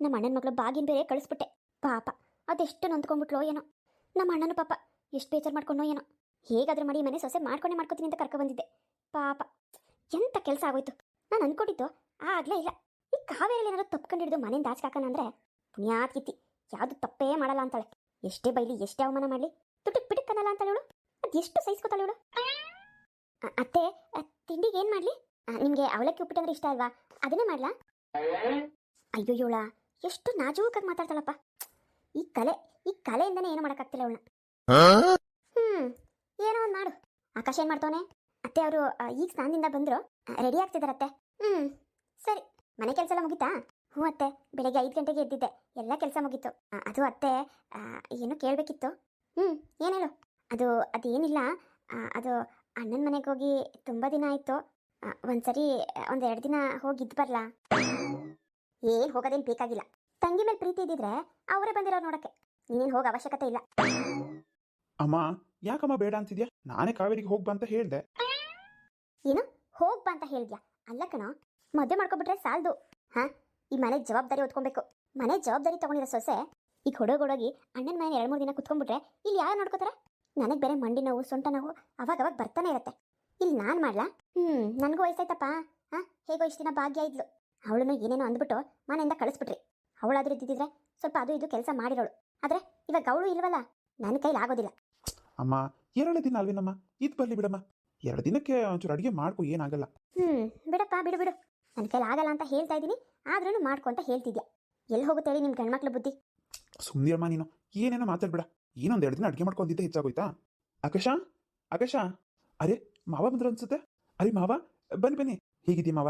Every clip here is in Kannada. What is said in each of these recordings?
ನಮ್ಮ ಅಣ್ಣನ ಮಗಳು ಬಾಗಿನ ಬೇರೆ ಕಳಿಸ್ಬಿಟ್ಟೆ. ಪಾಪ, ಅದೆಷ್ಟು ನೊಂದ್ಕೊಂಡ್ಬಿಟ್ಲೋ ಏನೋ. ನಮ್ಮ ಅಣ್ಣನ ಪಾಪ, ಎಷ್ಟು ಬೇಜಾರು ಮಾಡ್ಕೊಂಡೋ ಏನೋ. ಹೇಗಾದ್ರೂ ಮಾಡಿ ಮನೆ ಸೊಸೆ ಮಾಡ್ಕೊಂಡೆ ಮಾಡ್ಕೊತೀನಿ ಅಂತ ಕರ್ಕೊ ಬಂದಿದ್ದೆ. ಪಾಪ ಎಂಥ ಕೆಲಸ ಆಗೋಯ್ತು? ನಾನು ಅನ್ಕೊಂಡಿದ್ದು ಆಗ್ಲೇ ಇಲ್ಲ. ಈ ಕಾವೇರಿಯಲ್ಲಿ ಏನಾದ್ರು ತಪ್ಕೊಂಡಿಡ್ದು ಮನೆಯಿಂದ ಆಚೆ ಅಂದ್ರೆ ಪುಣ್ಯಾತ್ ಕಿತ್ತಿ ಯಾವುದು ತಪ್ಪೇ ಮಾಡಲ್ಲ ಅಂತಾಳೆ. ಎಷ್ಟೇ ಬೈಲಿ, ಎಷ್ಟೇ ಅವಮಾನ ಮಾಡಲಿ. ತುಟಿಕ್ ಪಿಟುಕ್ ಅನ್ನಲ್ಲ ಅಂತಾಳೆ ಇವಳು. ಅದು ಎಷ್ಟು ಸಹಿಸ್ಕೊತಾಳೆ ಇವಳು. ಅತ್ತೆ ತಿಂಡಿಗೆ ಏನು ಮಾಡಲಿ? ನಿಮಗೆ ಅವಲಕ್ಕಿ ಉಪ್ಪಿಟ್ಟು ಅಂದ್ರೆ ಇಷ್ಟ ಅಲ್ವಾ? ಅದನ್ನೇ ಮಾಡ್ಲಾ? ಅಯ್ಯೋ ಇವಳ ಎಷ್ಟು ನಾಜೂಕಾಗಿ ಮಾತಾಡ್ತಾಳಪ್ಪ. ಈ ಕಲೆ ಈ ಕಲೆಯಿಂದನೇ ಏನು ಮಾಡೋಕ್ಕಾಗ್ತಿಲ್ಲ ಅವಳನ್ನ. ಹ್ಮ್ ಏನೋ ಒಂದು ಮಾಡು. ಆಕಾಶ ಏನ್ ಮಾಡ್ತಾವನೆ? ಅತ್ತೆ ಅವರು ಈಗ ಸ್ನಾನದಿಂದ ಬಂದ್ರು. ರೆಡಿ ಆಗ್ತಿದಾರತ್ತೆ ಹ್ಮ್ ಸರಿ. ಮನೆ ಕೆಲಸ ಎಲ್ಲ ಮುಗಿತಾ? ಹ್ಞೂ ಅತ್ತೆ. ಬೆಳಗ್ಗೆ ಐದು ಗಂಟೆಗೆ ಎದ್ದಿದ್ದೆ. ಎಲ್ಲ ಕೆಲಸ ಮುಗೀತು. ಅದು ಅತ್ತೆ ಏನು ಕೇಳಬೇಕಿತ್ತು. ಹ್ಮ್ ಏನೇಳು ಅದು ಅದೇನಿಲ್ಲ. ಅದು ಅಣ್ಣನ ಮನೆಗೆ ಹೋಗಿ ತುಂಬ ದಿನ ಆಯ್ತು. ಒಂದ್ಸರಿ ಒಂದ್ ಎರಡು ದಿನ ಹೋಗಿ ಬರ್ಲಾ ಬರಲಾ? ಏನು ಹೋಗೋದೇನ್ ಬೇಕಾಗಿಲ್ಲ ತಂಗಿ ಮೇಲೆ ಪ್ರೀತಿ ಇದ್ದಿದ್ರೆ ಅವರೇ ಬಂದಿರೋ ನೋಡಕ್ಕೆ. ನೀನೇನ್ ಹೋಗ ಅವಶ್ಯಕತೆ ಇಲ್ಲ. ಅಮ್ಮ ಯಾಕಮ್ಮ ಬೇಡ ಅಂತಿದ್ಯಾ? ನಾನೇ ಕಾವೇರಿಗೆ ಹೋಗ್ಬಾ ಅಂತ ಹೇಳ್ದೆ. ಏನು? ಹೋಗ್ಬಾ ಅಂತ ಹೇಳಿದ್ಯಾ? ಅಲ್ಲ ಕಣೋ ಮದುವೆ ಮಾಡ್ಕೊಬಿಟ್ರೆ ಸಾಲ್ದು. ಹಾ ಈ ಮನೆ ಜವಾಬ್ದಾರಿ ಹೊತ್ಕೊಬೇಕು. ಮನೆ ಜವಾಬ್ದಾರಿ ತಗೊಂಡಿರೋ ಸೊಸೆ ಈಗ ಹೊಡೋಗೊಡೋಗಿ ಅಣ್ಣನ ಮನೆ ಎರಡು ಮೂರು ದಿನ ಕುತ್ಕೊಂಡ್ಬಿಟ್ರೆ ಇಲ್ಲಿ ಯಾರು ನೋಡ್ಕೋತಾರೆ? ನನಗೆ ಬೇರೆ ಮಂಡಿ ನೋವು ಸೊಂಟ ನೋವು ಅವಾಗ ಅವಾಗ ಬರ್ತಾನೆ ಇರತ್ತೆ. ಇಲ್ಲಿ ನಾನು ಮಾಡ್ಲಾ? ಹ್ಞೂ ನನಗೂ ವಯಸ್ಸಾಯ್ತಪ್ಪ. ಹಾ ಹೇಗೋ ಇಷ್ಟು ದಿನ ಭಾಗ್ಯ ಇದ್ಲು. ಅವಳನ್ನು ಏನೇನೋ ಅಂದ್ಬಿಟ್ಟು ಮನೆಯಿಂದ ಕಳಿಸ್ಬಿಟ್ರಿ. ಅವಳಾದ್ರೂ ಇದ್ದಿದ್ರೆ ಸ್ವಲ್ಪ ಅದು ಇದು ಕೆಲಸ ಮಾಡಿರೋಳು. ಆದ್ರೆ ಇವಾಗ ಅವಳು ಇಲ್ವಲ್ಲ? ನನ್ನ ಕೈಲಿ ಆಗೋದಿಲ್ಲ. ಅಮ್ಮ ಎರಡು ದಿನ ಅಲ್ವಿನಮ್ಮ? ಇದು ಬರಲಿ ಬಿಡಮ್ಮ. ಎರಡು ದಿನಕ್ಕೆ ಒಂಚೂರು ಅಡುಗೆ ಮಾಡ್ಕೊ ಏನಾಗಲ್ಲ. ಹ್ಮ್ ಬಿಡಪ್ಪ ಬಿಡು ಬಿಡು. ನನ್ನ ಕೈಲಿ ಆಗಲ್ಲ ಅಂತ ಹೇಳ್ತಾ ಇದ್ದೀನಿ. ಆದ್ರೂ ಮಾಡ್ಕೊ ಅಂತ ಹೇಳ್ತಿದ್ಯಾ? ಎಲ್ಲಿ ಹೋಗುತ್ತೆ ಹೇಳಿ ನಿಮ್ಮ ಗಂಡ್ಮಕ್ಳ ಬುದ್ಧಿ? ಸುಮ್ನಿರಮ್ಮ ನೀನು. ಏನೇನೋ ಮಾತಾಡ್ಬೇಡ. ಏನೊಂದು ಎರಡು ದಿನ ಅಡುಗೆ ಮಾಡ್ಕೊಂಡಿದ್ದೆ ಹೆಚ್ಚಾಗೋಯ್ತಾ? ಆಕಾಶ? ಆಕಾಶ? ಅರೆ ಮಾವ ಬಂದ್ರು ಅನ್ಸುತ್ತೆ? ಅರೆ ಮಾವ ಬನ್ನಿ ಬನ್ನಿ. ಹೇಗಿದ್ದೀ ಮಾವ?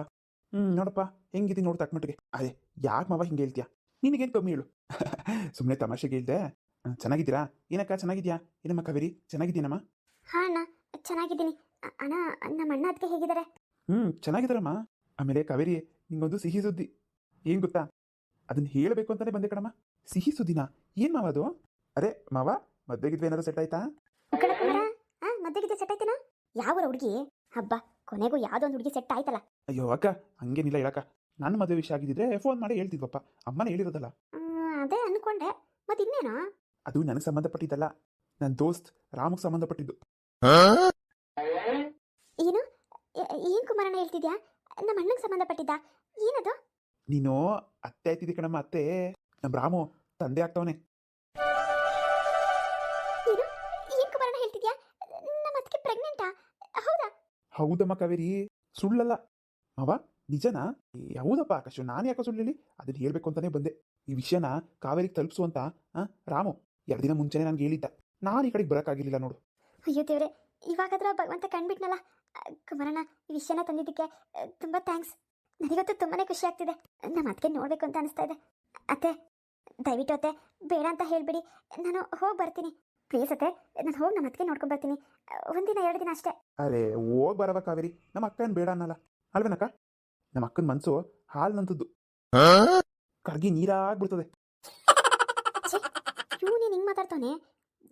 ಹ್ಞೂ ನೋಡಪ್ಪ ಹೆಂಗಿದ್ದೀನಿ ನೋಡು ತಕ್ಕಮಟ್ಟಿಗೆ ಅದೇ ಯಾಕೆ ಮಾವ ಹಿಂಗೆ ಹೇಳ್ತೀಯಾ? ನಿನಗೇನು ಕಮ್ಮಿ ಹೇಳು. ಸುಮ್ಮನೆ ತಮಾಷೆಗೆ ಹೇಳ್ದೆ. ಆ, ಚೆನ್ನಾಗಿದ್ದೀರಾ? ಏನಕ್ಕ ಚೆನ್ನಾಗಿದ್ಯಾ? ಏನಮ್ಮ ಕವೇರಿ? ಚೆನ್ನಾಗಿದ್ದೀನಮ್ಮ? ಹಾ ಅಣ್ಣ ಚೆನ್ನಾಗಿದ್ದೀನಿ. ಅಣ್ಣ ನಮ್ಮ ಅಣ್ಣ ಅದಕ್ಕೆ ಹೇಗಿದ್ದಾರೆ? ಹ್ಞೂ ಚೆನ್ನಾಗಿದ್ದಾರಮ್ಮ. ಆಮೇಲೆ ಕಾವೇರಿ ನಿಂಗೊಂದು ಸಿಹಿ ಸುದ್ದಿ. ಏನು ಗೊತ್ತಾ? ಅದನ್ನ ಹೇಳಬೇಕು ಅಂತಾನೆ ಬಂದೆ ಕಣಮ್ಮ. ಸಿಹಿ ಸುದ್ದಿನ? ಏನು ಮಾವ ಅದು? ಅರೆ ಮಾವ ಮದ್ವೆಗಿದ್ವಿ ಏನಾದ್ರು ಸೆಟ್ ಆಯ್ತಾ? ಮದ್ವೆಗಿದ್ದೆ ಸೆಟ್ ಆಯ್ತೇನೋ? ಯಾವ ಹುಡುಗಿ? ಹಬ್ಬ ಕೊನೆಗೂ ಯಾವ್ದೊಂದು ಹುಡುಗಿ ಸೆಟ್ ಆಯ್ತಲ್ಲ. ಅಯ್ಯೋ ಅಕ್ಕ ಹಂಗೇನಿಲ್ಲ ಹೇಳಕ್ಕ. ನನ್ನ ಮದುವೆ ವಿಷಯ ಆಗಿದ್ದಿದ್ರೆ ಫೋನ್ ಮಾಡಿ ಹೇಳ್ತಿದ್ವಪ್ಪ. ಅಮ್ಮನೇ ಹೇಳಿರೋದಲ್ಲ. ಅದೇ ಅನ್ಕೊಂಡೆ. ಮತ್ತೆ ಇನ್ನೇನು? ಅದು ನನಗೆ ಸಂಬಂಧಪಟ್ಟಿದ್ದಲ್ಲ. ನನ್ನ ದೋಸ್ತ್ ರಾಮಕ್ಕೆ ಸಂಬಂಧಪಟ್ಟಿದ್ದು. ಏನು? ಏನ್ ಕುಮಾರಣ್ಣ ಹೇಳ್ತಿದ್ಯಾ? ನಮ್ಮ ಅಣ್ಣಗೆ ಸಂಬಂಧಪಟ್ಟಿದ್ದ? ಏನದು? ನೀನು ಅತ್ತೆ ಆಯ್ತಿದ್ದೆ ಕಣಮ್ಮ ಅತ್ತೆ. ನಮ್ಮ ರಾಮು ತಂದೆ ಆಗ್ತಾವನೆ. ಏನ್ ಕುಮಾರಣ್ಣ ಹೇಳ್ತಿದ್ಯಾ ನಮ್ಮ ಅದಕ್ಕೆ ಪ್ರೆಗ್ನೆಂಟಾ ಹೌದಾ ಹೌದಮ್ಮ ಕಾವೇರಿ ಸುಳ್ಳಲ್ಲ. ಅವ ನಿಜನಾ? ಯಾವುದಪ್ಪ ಆಕಾಶ ನಾನು ಯಾಕೋ ಸುಳ್ಳಿ ಅದನ್ನ ಹೇಳ್ಬೇಕು ಅಂತಾನೆ ಬಂದೆ. ಈ ವಿಷಯನ ಕಾವೇರಿಗೆ ತಲುಪಿಸುವಂತ ರಾಮು ಎರಡು ದಿನ ಮುಂಚೆನೆ ನನಗೆ ಹೇಳಿದ್ದ. ನಾನು ಈ ಕಡೆಗೆ ಬರೋಕ್ಕಾಗಿರ್ಲಿಲ್ಲ ನೋಡು. ಅಯ್ಯೋ ದೇವ್ರೆ, ಇವಾಗಾದ್ರೂ ಭಗವಂತ ಕಂಡ್ಬಿಟ್ನಲ್ಲ? ಕುಮಾರಣ್ಣ, ಈ ವಿಷಯನ ತಂದಿದ್ದಕ್ಕೆ ತುಂಬ ತುಂಬಾ ಥ್ಯಾಂಕ್ಸ್. ನನಗಂತೂ ತುಂಬಾನೇ ಖುಷಿ ಆಗ್ತಿದೆ. ನಮ್ಮ ಅದಕ್ಕೆ ನೋಡ್ಬೇಕು ಅಂತ ಅನಿಸ್ತಾ ಇದೆ. ಅತ್ತೆ, ದಯವಿಟ್ಟು ಅತ್ತೆ, ಬೇಡ ಅಂತ ಹೇಳ್ಬಿಡಿ. ನಾನು ಹೋಗಿ ಬರ್ತೀನಿ. ಪ್ಲೀಸ್ ಅತ್ತೆ ನಾನು ಹೋಗಿ ನಮ್ಮ ಅದಕ್ಕೆ ನೋಡ್ಕೊಂಡು ಬರ್ತೀನಿ. ಒಂದಿನ ಎರಡು ದಿನ ಅಷ್ಟೇ. ಅರೆ ಹೋಗಿ ಬರವ ಕಾವೇರಿ. ನಮ್ಮ ಅಕ್ಕನ ಬೇಡ ಅನ್ನಲ್ಲ. ಅಲ್ವೇನಕ್ಕ? ನಮ್ಮ ಅಕ್ಕನ ಮನ್ಸು ಹಾಲ್ನಂತದ್ದು. ಕರ್ಗಿ ನೀರಾಗ್ಬಿಡ್ತದೆ. ಇವನು ನೀನು ಹಿಂಗೆ ಮಾತಾಡ್ತಾನೆ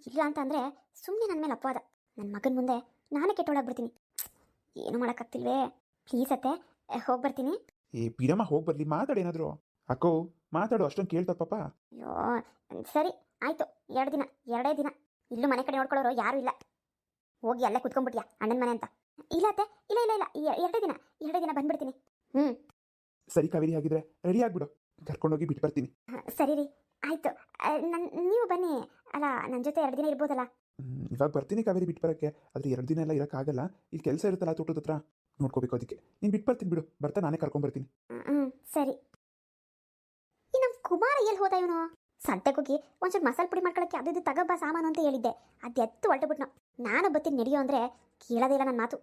ಇಲ್ಲ ಅಂತಂದ್ರೆ ಅಂದರೆ ಸುಮ್ಮನೆ ನನ್ನ ಮೇಲೆ ಅಪವಾದ. ನನ್ನ ಮಗನ ಮುಂದೆ ನಾನೇ ಕೆಟ್ಟೋಳಾಗ್ಬಿಡ್ತೀನಿ. ಏನು ಮಾಡೋಕ್ಕಾಗ್ತಿಲ್ವೇ? ಪ್ಲೀಸ್ ಅತ್ತೆ ಹೋಗಿ ಬರ್ತೀನಿ. ಏ ಬಿಡಮ್ಮ ಹೋಗಿ ಬರ್ಲಿ. ಮಾತಾಡು ಏನಾದ್ರು. ಅಕ್ಕೋ ಮಾತಾಡು ಅಷ್ಟೊಂದು ಕೇಳ್ತಾ ಪಾಪ. ಅಯ್ಯೋ ಸರಿ ಆಯ್ತು. ಎರಡು ದಿನ ಎರಡೇ ದಿನ. ಇಲ್ಲೂ ಮನೆ ಕಡೆ ನೋಡ್ಕೊಳ್ಳೋರು ಯಾರು ಇಲ್ಲ. ಹೋಗಿ ಅಲ್ಲೇ ಕುತ್ಕೊಂಡ್ಬಿಟ್ಯಾ ಅಣ್ಣನ ಮನೆ ಅಂತ. ಇಲ್ಲ ಅತ್ತೆ ಇಲ್ಲ ಇಲ್ಲ ಇಲ್ಲ ಎರಡೇ ದಿನ ಎರಡೇ ದಿನ ಬಂದ್ಬಿಡ್ತೀನಿ. ಹ್ಮ್. ಸರಿ ಕಾವೇರಿ ಆಗಿದ್ರೆ ರೆಡಿ ಆಗ್ಬಿಡು. ಕರ್ಕೊಂಡೋಗಿ ಬಿಟ್ಟು ಬರ್ತೀನಿ. ಸರಿ ರೀ. ಆಯ್ತು. ನೀವು ಬನ್ನಿ. ಅಲ್ಲ ನನ್ನ ಜೊತೆ ಎರಡು ದಿನ ಇರ್ಬೋದಲ್ಲ? ಹ್ಮ್, ಇವಾಗ ಬರ್ತೀನಿ ಕಾವೇರಿ ಬಿಟ್ಟು ಬರೋಕ್ಕೆ. ಆದರೆ ಎರಡು ದಿನ ಎಲ್ಲ ಇರೋಕ್ಕಾಗಲ್ಲ. ಇಲ್ಲಿ ಕೆಲಸ ಇರುತ್ತಲ್ಲ ತೋಟದ ಹತ್ರ? ನೋಡ್ಕೋಬೇಕು ಅದಕ್ಕೆ. ನೀನು ಬಿಟ್ಟು ಬರ್ತೀನಿ ಬಿಡು. ಬರ್ತಾ ನಾನೇ ಕರ್ಕೊಂಡ್ಬರ್ತೀನಿ. ಹ್ಞೂ ಸರಿ. ಈ ನಮ್ಮ ಕುಮಾರ ಎಲ್ಲಿ ಹೋದ ಇವನು? ಸಂತೆಗೋಗಿ ಒಂಚೂರು ಮಸಾಲೆ ಪುಡಿ ಮಾಡ್ಕೊಳಕ್ಕೆ ಅದು ಇದು ತಗೋಬ ಸಾಮಾನು ಅಂತ ಹೇಳಿದ್ದೆ. ಅದು ಎತ್ತು ಹೊರಟುಬಿಟ್ನು ನಾನು ಬತ್ತೀನಿ ನಡೆಯೋ ಅಂದರೆ ಕೇಳೋದೇ ಇಲ್ಲ ನನ್ನ ಮಾತು.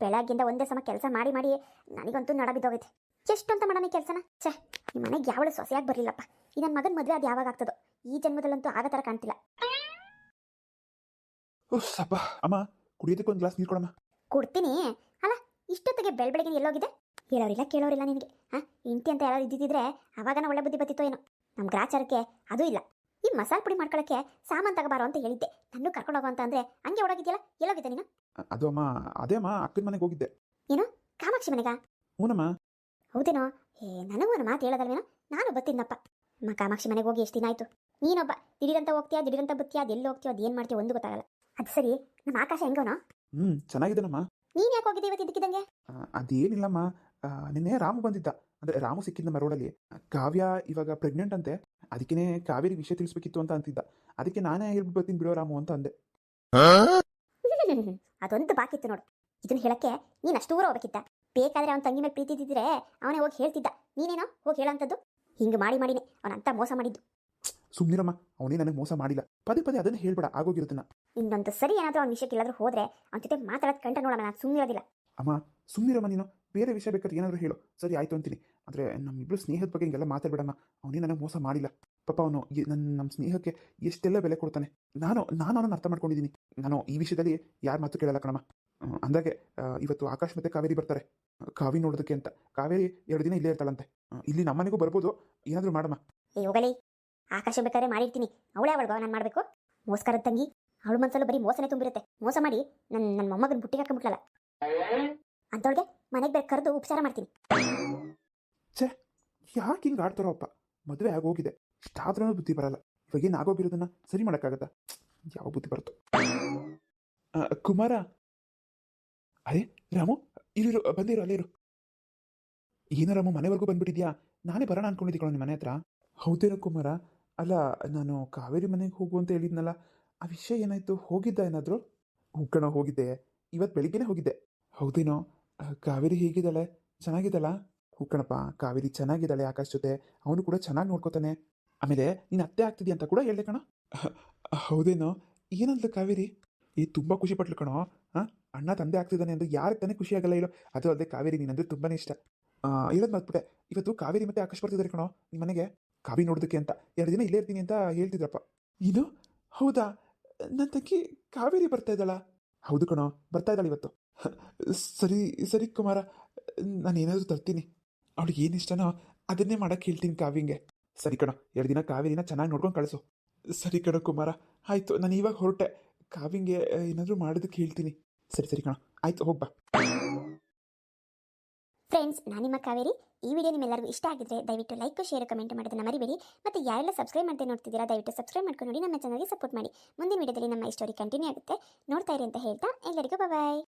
ಬೆಳಗ್ಗಿಂದ ಒಂದೇ ಸಮ ಕೆಲಸ ಮಾಡಿ ಮಾಡಿ ನನಗಂತೂ ನಡ ಬಿದ್ದೋಗೈತೆ. ಎಷ್ಟು ಅಂತ ಮಾಡೋಣ ಈ ಕೆಲಸನ? ಛೇ ಈ ಮನೆಗೆ ಯಾವಳು ಸೊಸೆಯಾಗಿ ಬರಲಿಲ್ಲಪ್ಪ. ಈ ನನ್ನ ಮಗನ ಮದುವೆ ಅದು ಯಾವಾಗ ಆಗ್ತದೋ? ಈ ಜನ್ಮದಲ್ಲಂತೂ ಆಗ ಥರ ಕಾಣ್ತಿಲ್ಲ. ಸಪ್ಪ ಅಮ್ಮ ಕುಡಿಯೋದಕ್ಕೆ ಒಂದು ಗ್ಲಾಸ್ ನೀರು ಕೊಡಮ್ಮ. ಕೊಡ್ತೀನಿ. ಅಲ್ಲ ಇಷ್ಟೊತ್ತಿಗೆ ಬೆಳ್ ಬೆಳಗ್ಗೆ ಎಲ್ಲೋಗಿದೆ? ಹೇಳೋರಿಲ್ಲ ಕೇಳೋರಿಲ್ಲ ನಿನಗೆ. ಹಾಂ ಇಂಟಿ ಅಂತ ಯಾರು ಇದ್ದಿದ್ರೆ ಅವಾಗ ಒಳ್ಳೆ ಬುದ್ಧಿ ಬತ್ತಿತ್ತು ಏನೋ. ನಮ್ಮ ಗ್ರಾಚಾರಕ್ಕೆ ಅದು ಇಲ್ಲ. ಈ ಮಸಾಲೆ ಪುಡಿ ಮಾಡ್ಕೊಳಕ್ಕೆ ಸಾಮಾನು ತಗೋಬಾರೋ ಅಂತ ಹೇಳಿದ್ದೆ. ನನ್ನ ಕರ್ಕೊಂಡು ಹೋಗೋ ಅಂತ ಅಂದ್ರೆ ಹಂಗೆ ಓಡೋಗಿದ್ಯಲ್ಲ? ಎಲ್ಲೋಗಿದ್ದೆ ನೀನು? ಅದು ಅಮ್ಮ ಅದೇ ಅಮ್ಮ ಅಕ್ಕನ ಮನೆಗೆ ಹೋಗಿದ್ದೆ. ಏನು? ಕಾಮಾಕ್ಷಿ ಮನೆಗ? ಹೂನಮ್ಮ. ಹೌದೇನೋ? ಏ ನನಗೂ ಒಂದು ಮಾತು ಹೇಳೋದಲ್ವೇನೋ? ನಾನು ಬತ್ತಿದ್ದಪ್ಪ ನಮ್ಮ ಕಾಮಾಕ್ಷಿ ಮನೆಗೆ ಹೋಗಿ ಎಷ್ಟು ದಿನ ಆಯ್ತು? ನೀನೊಬ್ಬ ದಿಢೀರಂತ ಹೋಗ್ತೀಯಾ ದಿಢೀರಂತ ಬತ್ತಿಯಾ ಅದು ಎಲ್ಲಿ ಹೋಗ್ತೀಯೋ ಅದು ಏನು ಮಾಡ್ತೀಯೋ ಒಂದು ಗೊತ್ತಾಗಲ್ಲ. ಅದು ಸರಿ ನಮ್ಮ ಆಕಾಶ ಹೆಂಗೋನೋ? ಹ್ಞೂ ಚೆನ್ನಾಗಿದ್ದಾನಮ್ಮ ನೀನು ಯಾಕೆ ಹೋಗಿದ್ದೆ ಇವತ್ತು ಇದಕ್ಕಿದಂಗೆ ಅದೇನಿಲ್ಲಮ್ಮ. ನಿನ್ನೆ ರಾಮು ಬಂದಿದ್ದ. ಅಂದರೆ ರಾಮು ಸಿಕ್ಕಿದ್ದ ಮರೋಡಲ್ಲಿ ಕಾವ್ಯ ಇವಾಗ ಪ್ರೆಗ್ನೆಂಟ್ ಅಂತೆ ಅದಕ್ಕೇನೆ ಕಾವೇರಿ ವಿಷಯ ತಿಳಿಸ್ಬೇಕಿತ್ತು ಅಂತ ಅಂತಿದ್ದ. ಅದಕ್ಕೆ ನಾನೇ ಹೇಳ್ಬಿಟ್ಟು ಬರ್ತೀನಿ ಬಿಡೋ ರಾಮು ಅಂತ ಅಂದೆ. ಅದೊಂದು ಬಾಕಿ ಇತ್ತು ನೋಡು. ಇದನ್ನ ಹೇಳಕ್ಕೆ ನೀನ್ ಅಷ್ಟು ಊರ ಹೋಗ್ಬೇಕಿತ್ತ? ಬೇಕಾದ್ರೆ ಅವನ ತಂಗಿ ಮೇಲೆ ಪ್ರೀತಿ ಇದ್ದಿದ್ರೆ ಅವನೇ ಹೋಗಿ ಹೇಳ್ತಿದ್ದ. ನೀನೇನೋ ಹೋಗಿ ಹೇಳಂತದ್ದು ಹಿಂಗೆ ಮಾಡಿ ಮಾಡಿನೇ. ಅವನಂತ ಮೋಸ ಮಾಡಿದ್ದು. ಸುಮ್ಮನಿರಮ್ಮ ಅವನೇ ನನಗೆ ಮೋಸ ಮಾಡಿಲ್ಲ. ಪದೇ ಪದೇ ಅದನ್ನ ಹೇಳ್ಬೇಡ ಆಗೋಗಿರೋದನ್ನ ಇನ್ನೊಂದು ಸರಿ ಏನಾದರೂ ಅವ್ನ ವಿಷಯಕ್ಕೆ ಎಲ್ಲಾದ್ರೂ ಹೋದ್ರೆ ಅವನ ಜೊತೆ ಮಾತಾಡೋದು ಕಂಡ ನೋಡೋಣ ನಾನು ಸುಮ್ಮನಿರೋದಿಲ್ಲ ಅಮ್ಮ ಸುಮ್ಮನಿರಮ್ಮ ನೀನು. ಬೇರೆ ವಿಷಯ ಬೇಕಾದ್ರೆ ಏನಾದರೂ ಹೇಳು. ಸರಿ, ಆಯ್ತು ಅಂತೀನಿ. ಆದರೆ ನಮ್ಮಿಬ್ಬರು ಸ್ನೇಹದ ಬಗ್ಗೆ ಹಿಂಗೆಲ್ಲ ಮಾತಾಡ್ಬೇಡಮ್ಮ. ಅವನೇ ನನಗೆ ಮೋಸ ಮಾಡಿಲ್ಲ. ಪಾಪ ಅವನು ನನ್ನ ನಮ್ಮ ಸ್ನೇಹಕ್ಕೆ ಎಷ್ಟೆಲ್ಲ ಬೆಲೆ ಕೊಡ್ತಾನೆ. ನಾನು ನಾನು ಅವನನ್ನು ಅರ್ಥ ಮಾಡ್ಕೊಂಡಿದ್ದೀನಿ ನಾನು ಈ ವಿಷಯದಲ್ಲಿ ಯಾರ ಮಾತು ಕೇಳಲ್ಲ ಕಣಮ್ಮ. ಅಂದಾಗೆ ಇವತ್ತು ಆಕಾಶ್ ಮತ್ತೆ ಕಾವೇರಿ ಬರ್ತಾರೆ. ಕಾವಿ ನೋಡೋದಕ್ಕೆ ಅಂತ. ಕಾವೇರಿ ಎರಡು ದಿನ ಇಲ್ಲೇ ಇರ್ತಾಳಂತೆ. ಇಲ್ಲಿ ನಮ್ಮನೆಗೂ ಬರ್ಬೋದು. ಏನಾದರೂ ಮಾಡಮ್ಮ. ಆಕಾಶ ಬೇಕಾದ್ರೆ ಮಾಡಿರ್ತೀನಿ ಅವಳೇ ಅವಳು ನಾನು ಮಾಡಬೇಕು. ಮೋಸ್ಕರದ ತಂಗಿ, ಅವಳು ಮನಸ್ಸಲ್ಲೂ ಬರೀ ಮೋಸನೇ ತುಂಬಿರುತ್ತೆ. ಮೋಸ ಮಾಡಿ ನನ್ನ ನನ್ನ ಮೊಮ್ಮಗನ ಬುಟ್ಟಿಗೆ ಹಾಕೊಂಡ್ಬಿಟ್ಲಲ್ಲ. ಮನೆಗೆ ಬೇಕು ಕರೆದು ಉಪಚಾರ ಮಾಡ್ತೀನಿ. ಯಾಕೆ ಹಿಂಗೆ ಆಡ್ತಾರೋ ಅಪ್ಪ? ಮದುವೆ ಆಗೋಗಿದೆ. ಇಷ್ಟಾದ್ರೂ ಬುದ್ಧಿ ಬರಲ್ಲ. ಇವಾಗ ಏನು ಆಗೋಗಿರೋದನ್ನ ಸರಿ ಮಾಡೋಕ್ಕಾಗತ್ತಾ? ಯಾವ ಬುದ್ಧಿ ಬರುತ್ತೋ? ಕುಮಾರ? ಅರೆ, ರಾಮು, ಇಲ್ಲಿರು, ಬಂದಿರು, ಅಲ್ಲಿರು. ಏನೋ ರಾಮು, ಮನೆವರೆಗೂ ಬಂದ್ಬಿಟ್ಟಿದ್ಯಾ? ನಾನೇ ಬರೋಣ ಅನ್ಕೊಂಡಿದ್ದೆ ನಿಮ್ಮ ಮನೆ ಹತ್ರ. ಹೌದೇನೋ ಕುಮಾರ? ಅಲ್ಲ, ನಾನು ಕಾವೇರಿ ಮನೆಗೆ ಹೋಗು ಅಂತ ಹೇಳಿದ್ನಲ್ಲ, ಆ ವಿಷಯ ಏನಾಯ್ತು? ಹೋಗಿದ್ದ ಏನಾದರೂ? ಹೋಗೋಣ ಹೋಗಿದ್ದೆ. ಇವತ್ತು ಬೆಳಿಗ್ಗೆನೇ ಹೋಗಿದ್ದೆ. ಹೌದೇನೋ? ಕಾವೇರಿ ಹೇಗಿದ್ದಾಳೆ, ಚೆನ್ನಾಗಿದ್ದಾಳ? ಹೂ, ಕಣಪ್ಪ, ಕಾವೇರಿ ಚೆನ್ನಾಗಿದ್ದಾಳೆ ಆಕಾಶ್ ಜೊತೆ. ಅವನು ಕೂಡ ಚೆನ್ನಾಗಿ ನೋಡ್ಕೋತಾನೆ. ಆಮೇಲೆ, ನೀನು ಅತ್ತೆ ಆಗ್ತಿದ್ಯಾ ಅಂತ ಕೂಡ ಹೇಳಿದೆ ಕಣ. ಹೌದೇನೋ? ಏನಂತ ಕಾವೇರಿ? ಈ ತುಂಬ ಖುಷಿ ಪಟ್ಲು ಕಣೋ. ಹಾಂ ಅಣ್ಣ ತಂದೆ ಆಗ್ತಿದ್ದಾನೆ ಅಂದ್ರೆ ಯಾರಿಗೆ ತಾನೇ ಖುಷಿ ಆಗಲ್ಲ ಇರೋ ಅದು ಅಲ್ಲದೆ ಕಾವೇರಿ ನೀನಂದ್ರೆ ತುಂಬಾನೇ ಇಷ್ಟ. ಹೇಳೋದು ಮತ್ಬಿಟ್ಟೆ ಇವತ್ತು ಕಾವೇರಿ ಮತ್ತೆ ಆಕಾಶ್ ಬರ್ತಿದ್ದಾರೆ ಕಣೋ ನಿಮ್ಮ ಮನೆಗೆ. ಕಾವಿ ನೋಡೋದಕ್ಕೆ ಅಂತ. ಎರಡು ದಿನ ಇಲ್ಲೇ ಇರ್ತೀನಿ ಅಂತ ಹೇಳ್ತಿದ್ರಪ್ಪ. ಏನು ಹೌದಾ? ನನ್ನ ತಂಗಿ ಕಾವೇರಿ ಬರ್ತಾ ಇದ್ದಾಳ? ಹೌದು ಕಣೋ, ಬರ್ತಾ ಇದ್ದಾಳೆ ಇವತ್ತು. ಸರಿ ಸರಿ ಕುಮಾರ. ನಾನು ಏನಾದರೂ ತರ್ತೀನಿ. ಅವಳಿಗೆ ಏನು ಇಷ್ಟನೋ ಅದನ್ನೇ ಮಾಡಕ್ಕೆ ಹೇಳ್ತೀನಿ ಕಾವ್ಯಂಗೆ. ಸರಿ ಕಣೋ, ಎರಡು ದಿನ ಕಾವೇರಿನ ಚೆನ್ನಾಗಿ ನೋಡ್ಕೊಂಡು ಕಳಿಸು. ಸರಿ ಕಣೋ ಕುಮಾರ. ಆಯಿತು, ನಾನು ಇವಾಗ ಹೊರಟೆ. ಕಾವ್ಯಂಗೆ ಏನಾದರೂ ಮಾಡೋದಕ್ಕೆ ಹೇಳ್ತೀನಿ. ಸರಿ ಸರಿ ಕಣೋ. ಆಯಿತು ಹೋಗ್ಬಾ ಫ್ರೆಂಡ್ಸ್ ನಾನು ನಿಮ್ಮ ಕಾವೇರಿ. ಈ ವಿಡಿಯೋ ನಿಮ್ಮೆಲ್ಲರಿಗೂ ಇಷ್ಟ ಆಗಿದ್ರೆ ದಯವಿಟ್ಟು ಲೈಕ್ ಶೇರ್ ಕಮೆಂಟ್ ಮಾಡೋದನ್ನ ಮರಿಬೇಡಿ. ಮತ್ತು ಯಾರೆಲ್ಲ ಸಬ್ಸ್ಕ್ರೈಬ್ ಮಾಡದೆ ನೋಡ್ತಿದ್ದೀರಾ, ದಯವಿಟ್ಟು ಸಬ್ಸ್ಕ್ರೈಬ್ ಮಾಡ್ಕೊಂಡು ನೋಡಿ, ನಮ್ಮ ಚಾನಲ್ಗೆ ಸಪೋರ್ಟ್ ಮಾಡಿ. ಮುಂದಿನ ವಿಡಿಯೋದಲ್ಲಿ ನಮ್ಮ ಈ ಸ್ಟೋರಿ ಕಂಟಿನ್ಯೂ ಆಗುತ್ತೆ. ನೋಡ್ತಾ ಇರಿ ಅಂತ ಹೇಳ್ತಾ, ಎಲ್ಲರಿಗೂ ಬಾಯ್